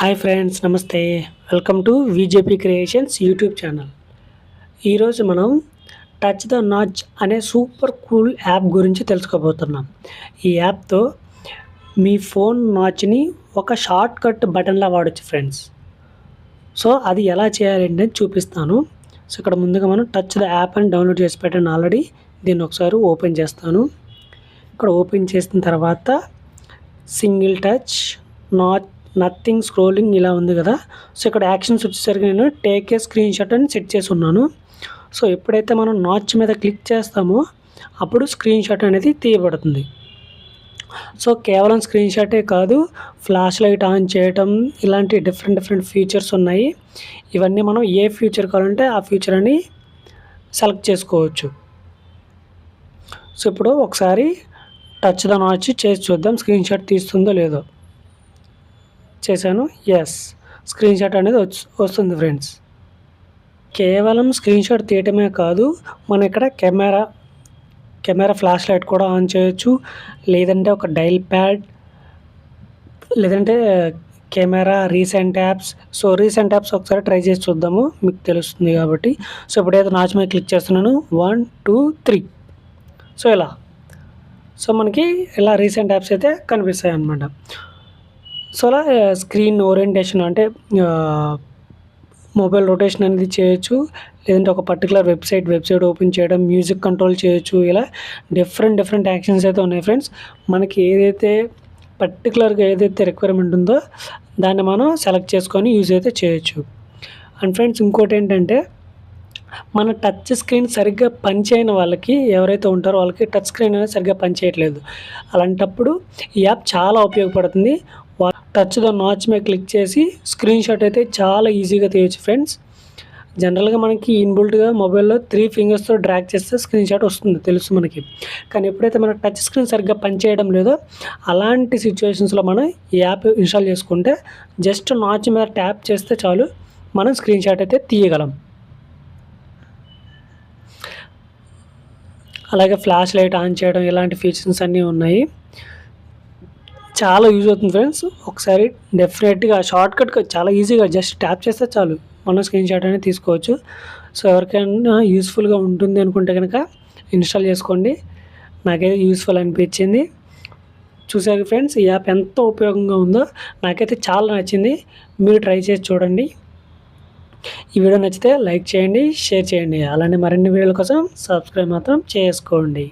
Hi friends నమస్తే. Welcome to VJP creations YouTube channel. ఈరోజు మనం టచ్ ద నాచ్ అనే సూపర్ కూల్ యాప్ గురించి తెలుసుకోబోతున్నాం. ఈ యాప్తో మీ ఫోన్ నాచ్ని ఒక షార్ట్ కట్ బటన్లా వాడచ్చు ఫ్రెండ్స్. సో అది ఎలా చేయాలి చూపిస్తాను. సో ఇక్కడ ముందుగా మనం టచ్ ద యాప్ అని డౌన్లోడ్ చేసి పెట్టాను ఆల్రెడీ. దీన్ని ఒకసారి ఓపెన్ చేస్తాను. ఇక్కడ ఓపెన్ చేసిన తర్వాత single touch notch nothing scrolling ఇలా ఉంది కదా. సో ఇక్కడ యాక్షన్స్ వచ్చేసరికి నేను టేక్ ఏ స్క్రీన్ షాట్ అని సెట్ చేసి ఉన్నాను. సో ఎప్పుడైతే మనం నాచ్ మీద క్లిక్ చేస్తామో అప్పుడు స్క్రీన్ షాట్ అనేది తీయబడుతుంది. సో కేవలం స్క్రీన్ షాటే కాదు ఫ్లాష్ లైట్ ఆన్ చేయటం ఇలాంటి డిఫరెంట్ డిఫరెంట్ ఫీచర్స్ ఉన్నాయి. ఇవన్నీ మనం ఏ ఫీచర్ కావాలంటే ఆ ఫీచర్ అని సెలెక్ట్ చేసుకోవచ్చు. సో ఇప్పుడు ఒకసారి టచ్ ద నాచ్ చేసి చూద్దాం స్క్రీన్ షాట్ తీస్తుందో లేదో. చేశాను. ఎస్ స్క్రీన్ షాట్ అనేది వస్తుంది ఫ్రెండ్స్ కేవలం స్క్రీన్ షాట్ తీయటమే కాదు మనం ఇక్కడ కెమెరా కెమెరా ఫ్లాష్ లైట్ కూడా ఆన్ చేయొచ్చు. లేదంటే ఒక డైల్ ప్యాడ్ లేదంటే camera recent apps so recent apps ఒకసారి ట్రై చేసి చూద్దాము. మీకు తెలుస్తుంది కాబట్టి. సో ఇప్పుడైతే నాచ్ మీద క్లిక్ చేస్తున్నాను. వన్ టూ త్రీ సో ఇలా. సో మనకి ఇలా రీసెంట్ యాప్స్ అయితే కనిపిస్తాయి అన్నమాట సో అలా స్క్రీన్ ఓరియంటేషన్ అంటే మొబైల్ రొటేషన్ అనేది చేయొచ్చు లేదంటే ఒక పర్టికులర్ వెబ్సైట్ వెబ్సైట్ ఓపెన్ చేయడం మ్యూజిక్ కంట్రోల్ చేయొచ్చు ఇలా డిఫరెంట్ డిఫరెంట్ యాక్షన్స్ అయితే ఉన్నాయి ఫ్రెండ్స్ మనకి ఏదైతే పర్టికులర్గా ఏదైతే రిక్వైర్మెంట్ ఉందో దాన్ని మనం సెలెక్ట్ చేసుకొని యూజ్ అయితే చేయొచ్చు. అండ్ ఫ్రెండ్స్ ఇంకోటి ఏంటంటే మన టచ్ స్క్రీన్ సరిగ్గా పనిచేయని వాళ్ళకి ఎవరైతే ఉంటారో వాళ్ళకి టచ్ స్క్రీన్ అనేది సరిగ్గా పనిచేయట్లేదు. అలాంటప్పుడు ఈ యాప్ చాలా ఉపయోగపడుతుంది. టచ్ ద నాచ్ మీద క్లిక్ చేసి స్క్రీన్ షాట్ అయితే చాలా ఈజీగా తీయచ్చు ఫ్రెండ్స్. జనరల్గా మనకి ఇన్బుల్ట్గా మొబైల్లో త్రీ ఫింగర్స్తో డ్రాగ్ చేస్తే స్క్రీన్ షాట్ వస్తుంది తెలుసు మనకి. కానీ ఎప్పుడైతే మన టచ్ స్క్రీన్ సరిగ్గా పనిచేయడం లేదో అలాంటి సిచ్యువేషన్స్లో మనం ఈ యాప్ ఇన్స్టాల్ చేసుకుంటే జస్ట్ నాచ్ మీద ట్యాప్ చేస్తే చాలు మనం స్క్రీన్ షాట్ అయితే తీయగలం. అలాగే ఫ్లాష్ లైట్ ఆన్ చేయడం ఇలాంటి ఫీచర్స్ అన్నీ ఉన్నాయి. చాలా యూజ్ అవుతుంది ఫ్రెండ్స్. ఒకసారి డెఫినెట్గా షార్ట్ కట్ చాలా ఈజీగా జస్ట్ ట్యాప్ చేస్తే చాలు. మనం స్క్రీన్ షాట్ అనేది తీసుకోవచ్చు. సో ఎవరికైనా యూస్ఫుల్గా ఉంటుంది అనుకుంటే కనుక ఇన్స్టాల్ చేసుకోండి. నాకైతే యూస్ఫుల్ అనిపించింది. చూసారు ఫ్రెండ్స్ ఈ యాప్ ఎంత ఉపయోగంగా ఉందో నాకైతే చాలా నచ్చింది. మీరు ట్రై చేసి చూడండి. ఈ వీడియో నచ్చితే లైక్ చేయండి షేర్ చేయండి. అలానే మరిన్ని వీడియోల కోసం సబ్స్క్రైబ్ మాత్రం చేసుకోండి.